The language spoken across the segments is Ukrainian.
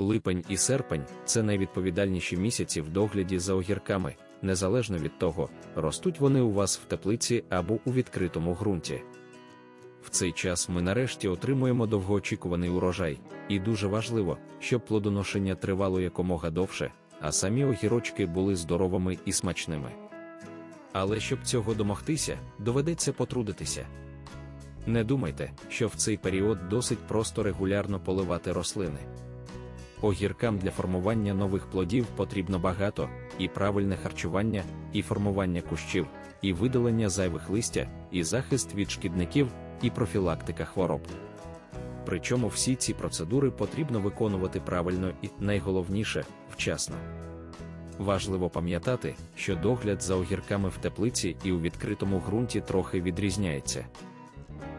Липень і серпень це найвідповідальніші місяці в догляді за огірками, незалежно від того, ростуть вони у вас в теплиці або у відкритому ґрунті. В цей час ми нарешті отримуємо довгоочікуваний урожай, і дуже важливо, щоб плодоношення тривало якомога довше, а самі огірочки були здоровими і смачними. Але щоб цього домогтися, доведеться потрудитися. Не думайте, що в цей період досить просто регулярно поливати рослини. Огіркам для формування нових плодів потрібно багато, і правильне харчування, і формування кущів, і видалення зайвих листя, і захист від шкідників, і профілактика хвороб. Причому всі ці процедури потрібно виконувати правильно і, найголовніше, вчасно. Важливо пам'ятати, що догляд за огірками в теплиці і у відкритому ґрунті трохи відрізняється.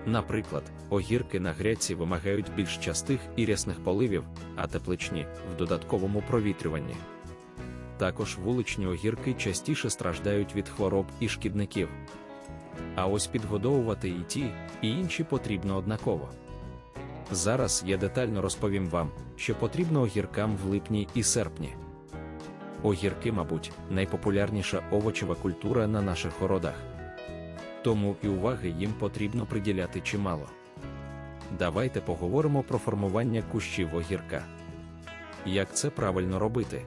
Наприклад, огірки на грядці вимагають більш частих і рясних поливів, а тепличні в додатковому провітрюванні. Також вуличні огірки частіше страждають від хвороб і шкідників. А ось підгодовувати і ті, і інші потрібно однаково. Зараз я детально розповім вам, що потрібно огіркам в липні і серпні. Огірки, мабуть, найпопулярніша овочева культура на наших городах. Тому і уваги їм потрібно приділяти чимало. Давайте поговоримо про формування кущів огірка. Як це правильно робити?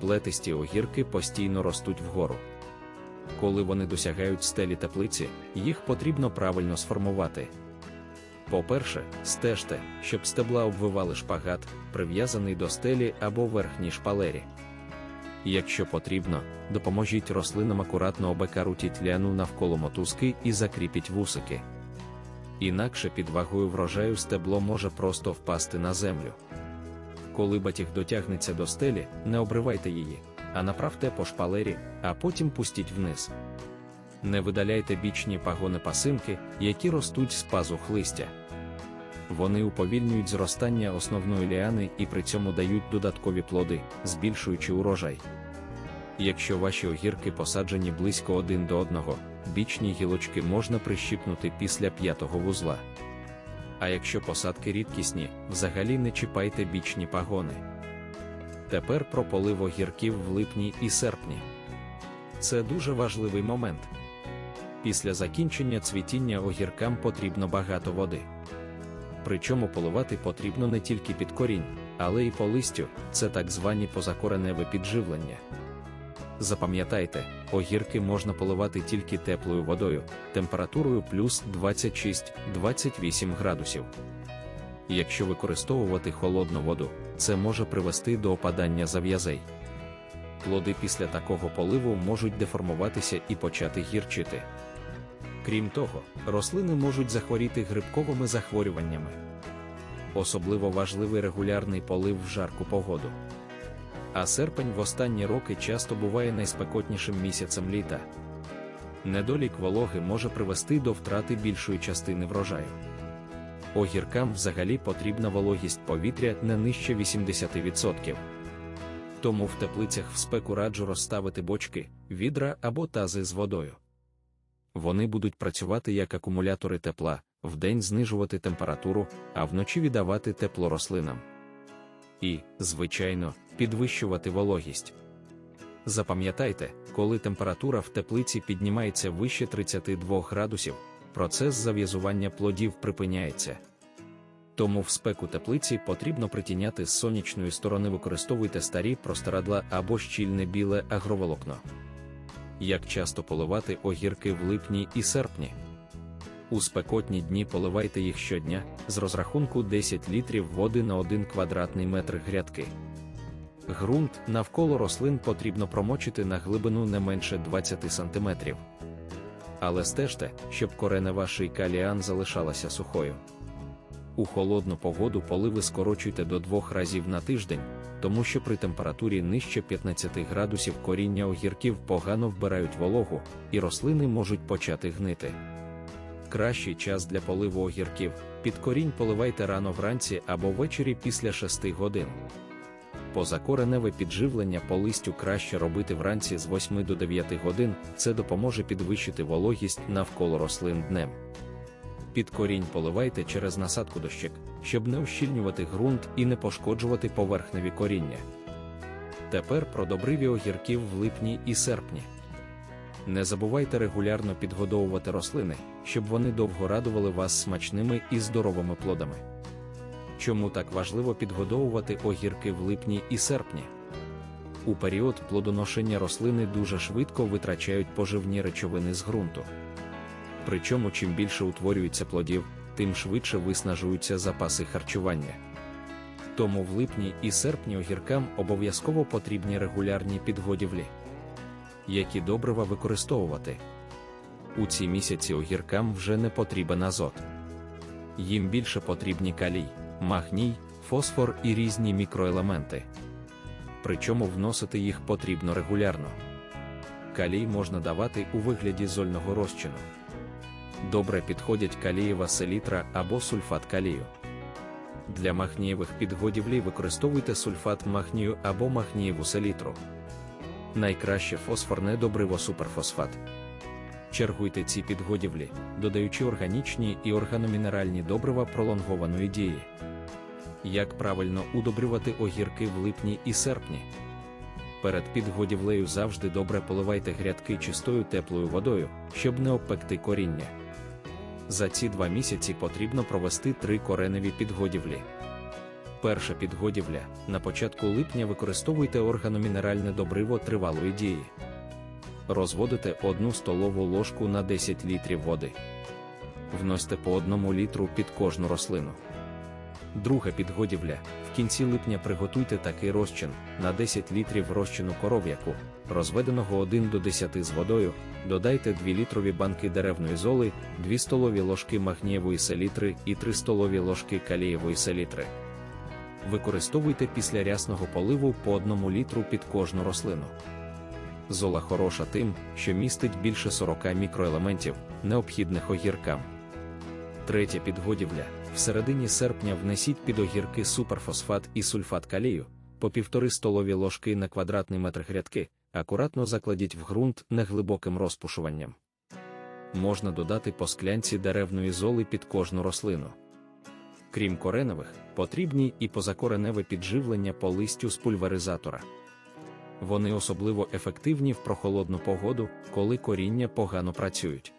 Плетисті огірки постійно ростуть вгору. Коли вони досягають стелі теплиці, їх потрібно правильно сформувати. По-перше, стежте, щоб стебла обвивали шпагат, прив'язаний до стелі або верхній шпалері. Якщо потрібно, допоможіть рослинам акуратно обекарутіть ляну навколо мотузки і закріпіть вусики. Інакше під вагою врожаю стебло може просто впасти на землю. Коли батіг дотягнеться до стелі, не обривайте її, а направте по шпалері, а потім пустіть вниз. Не видаляйте бічні пагони пасинки, які ростуть з пазух листя. Вони уповільнюють зростання основної ліани і при цьому дають додаткові плоди, збільшуючи урожай. Якщо ваші огірки посаджені близько один до одного, бічні гілочки можна прищипнути після п'ятого вузла. А якщо посадки рідкісні, взагалі не чіпайте бічні пагони. Тепер про полив огірків в липні і серпні. Це дуже важливий момент. Після закінчення цвітіння огіркам потрібно багато води. Причому поливати потрібно не тільки під корінь, але й по листю, це так звані позакореневе підживлення. Запам'ятайте, огірки можна поливати тільки теплою водою, температурою плюс 26-28 градусів. Якщо використовувати холодну воду, це може привести до опадання зав'язей. Плоди після такого поливу можуть деформуватися і почати гірчити. Крім того, рослини можуть захворіти грибковими захворюваннями. Особливо важливий регулярний полив в жарку погоду. А серпень в останні роки часто буває найспекотнішим місяцем літа. Недолік вологи може привести до втрати більшої частини врожаю. Огіркам взагалі потрібна вологість повітря не нижче 80%. Тому в теплицях в спеку раджу розставити бочки, відра або тази з водою. Вони будуть працювати як акумулятори тепла, вдень знижувати температуру, а вночі віддавати тепло рослинам. І, звичайно, підвищувати вологість. Запам'ятайте, коли температура в теплиці піднімається вище 32 градусів, процес зав'язування плодів припиняється. Тому в спеку теплиці потрібно притіняти з сонячної сторони використовуйте старі простирадла або щільне біле агроволокно. Як часто поливати огірки в липні і серпні? У спекотні дні поливайте їх щодня з розрахунку 10 літрів води на 1 квадратний метр грядки. Грунт навколо рослин потрібно промочити на глибину не менше 20 см. Але стежте, щоб коренева шийка ліан залишалася сухою. У холодну погоду поливи скорочуйте до двох разів на тиждень, тому що при температурі нижче 15 градусів коріння огірків погано вбирають вологу, і рослини можуть почати гнити. Кращий час для поливу огірків під корінь поливайте рано вранці або ввечері після 6 годин. Позакореневе підживлення по листю краще робити вранці з 8 до 9 годин, це допоможе підвищити вологість навколо рослин днем. Під корінь поливайте через насадку дощик, щоб не ущільнювати ґрунт і не пошкоджувати поверхневі коріння. Тепер про добриві огірків в липні і серпні. Не забувайте регулярно підгодовувати рослини, щоб вони довго радували вас смачними і здоровими плодами. Чому так важливо підгодовувати огірки в липні і серпні? У період плодоношення рослини дуже швидко витрачають поживні речовини з ґрунту. Причому чим більше утворюється плодів, тим швидше виснажуються запаси харчування. Тому в липні і серпні огіркам обов'язково потрібні регулярні підгодівлі. Які добрива використовувати? У ці місяці огіркам вже не потрібен азот. Їм більше потрібні калій, магній, фосфор і різні мікроелементи. Причому вносити їх потрібно регулярно. Калій можна давати у вигляді зольного розчину. Добре підходять калієва селітра або сульфат калію. Для магнієвих підгодівлі використовуйте сульфат магнію або магнієву селітру. Найкраще фосфорне добриво суперфосфат. Чергуйте ці підгодівлі, додаючи органічні і органомінеральні добрива пролонгованої дії. Як правильно удобрювати огірки в липні і серпні? Перед підгодівлею завжди добре поливайте грядки чистою теплою водою, щоб не обпекти коріння. За ці два місяці потрібно провести три кореневі підгодівлі. Перша підгодівля на початку липня використовуйте органомінеральне добриво тривалої дії. Розводите 1 столову ложку на 10 літрів води. Вносьте по 1 літру під кожну рослину. Друга підгодівля. В кінці липня приготуйте такий розчин на 10 літрів розчину коров'яку, розведеного 1 до 10 з водою, додайте 2 літрові банки деревної золи, 2 столові ложки магнієвої селітри і 3 столові ложки калієвої селітри. Використовуйте після рясного поливу по 1 літру під кожну рослину. Зола хороша тим, що містить більше 40 мікроелементів, необхідних огіркам. Третя підгодівля. В середині серпня внесіть під огірки суперфосфат і сульфат калію по півтори столові ложки на квадратний метр грядки, акуратно закладіть в ґрунт неглибоким розпушуванням. Можна додати по склянці деревної золи під кожну рослину. Крім кореневих, потрібні і позакореневе підживлення по листю з пульверизатора. Вони особливо ефективні в прохолодну погоду, коли коріння погано працюють.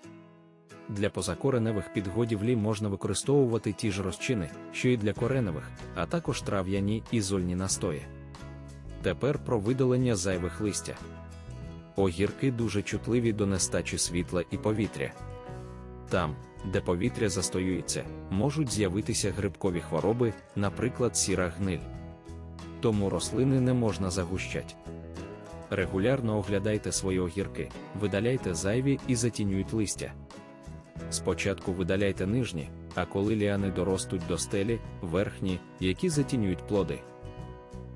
Для позакореневих підгодівлі можна використовувати ті ж розчини, що й для кореневих, а також трав'яні і зольні настої. Тепер про видалення зайвих листя. Огірки дуже чутливі до нестачі світла і повітря. Там, де повітря застоюється, можуть з'явитися грибкові хвороби, наприклад, сіра гниль. Тому рослини не можна загущать. Регулярно оглядайте свої огірки, видаляйте зайві і затінюють листя. Спочатку видаляйте нижні, а коли ліани доростуть до стелі, верхні, які затінюють плоди.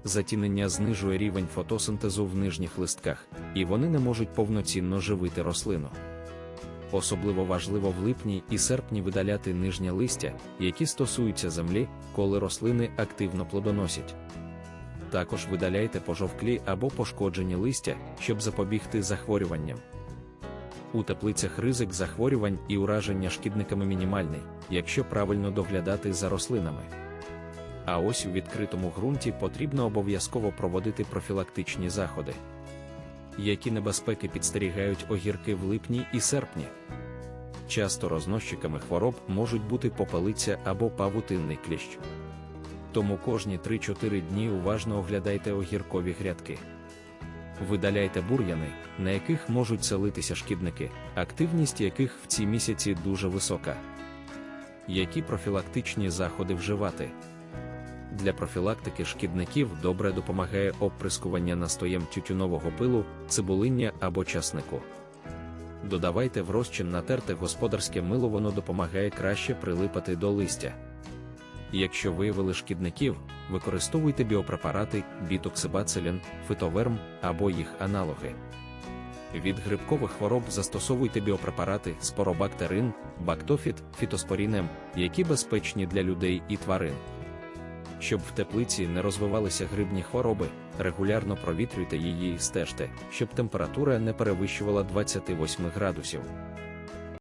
Затінення знижує рівень фотосинтезу в нижніх листках, і вони не можуть повноцінно живити рослину. Особливо важливо в липні і серпні видаляти нижнє листя, які стосуються землі, коли рослини активно плодоносять. Також видаляйте пожовклі або пошкоджені листя, щоб запобігти захворюванням. У теплицях ризик захворювань і ураження шкідниками мінімальний, якщо правильно доглядати за рослинами. А ось у відкритому ґрунті потрібно обов'язково проводити профілактичні заходи. Які небезпеки підстерігають огірки в липні і серпні? Часто розносчиками хвороб можуть бути попелиця або павутинний кліщ. Тому кожні 3-4 дні уважно оглядайте огіркові грядки. Видаляйте бур'яни, на яких можуть селитися шкідники, активність яких в ці місяці дуже висока. Які профілактичні заходи вживати? Для профілактики шкідників добре допомагає оприскування настоєм тютюнового пилу, цибулиння або часнику. Додавайте в розчин натерте господарське мило, воно допомагає краще прилипати до листя. Якщо виявили шкідників, використовуйте біопрепарати, бітоксибацилін, фитоверм або їх аналоги. Від грибкових хвороб застосовуйте біопрепарати споробактерин, бактофіт, фітоспорінем, які безпечні для людей і тварин. Щоб в теплиці не розвивалися грибні хвороби, регулярно провітрюйте її і стежте, щоб температура не перевищувала 28 градусів.